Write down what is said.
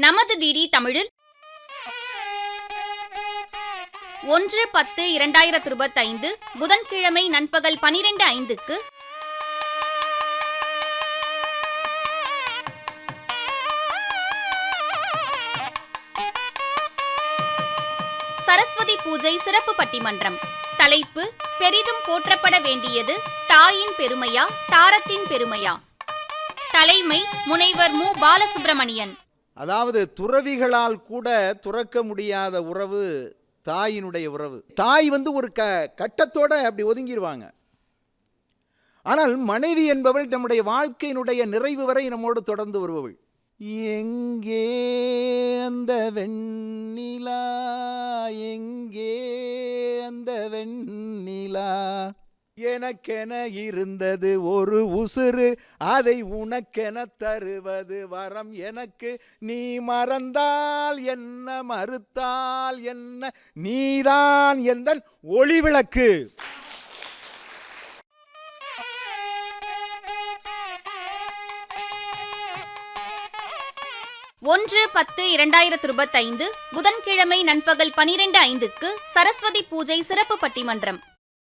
நமது டிடி தமிழில் ஒன்று பத்து இரண்டாயிரத்து இருபத்தைந்து புதன்கிழமை நண்பகல் பனிரெண்டு ஐந்துக்கு சரஸ்வதி பூஜை சிறப்பு பட்டிமன்றம். தலைப்பு பெரிதும் போற்றப்பட வேண்டியது தாயின் பெருமையா தாரத்தின் பெருமையா? தலைமை முனைவர் மு. பாலசுப்பிரமணியன் அதாவது துறவிகளால் கூட துறக்க முடியாத உறவு தாயினுடைய உறவு. தாய் வந்து ஒரு க கட்டத்தோட அப்படி ஒதுங்கிடுவாங்க ஆனால் மனைவி என்பவள் நம்முடைய வாழ்க்கையினுடைய நிறைவு வரை நம்மோடு தொடர்ந்து வருபவள். எங்கே அந்த வெண்ணிலா எங்கே அந்த வெண்ணிலா? எனக்கென இருந்தது ஒரு உசுறு அதை உனக்கென தருவது வரம் எனக்கு. நீ மறந்தால் என்ன மறுத்தால் என்ன? நீதான் எந்தன் ஒளிவிளக்கு. ஒன்று பத்து இரண்டாயிரத்து இருபத்தைந்து புதன்கிழமை நண்பகல் பனிரெண்டு ஐந்துக்கு சரஸ்வதி பூஜை சிறப்பு பட்டிமன்றம்.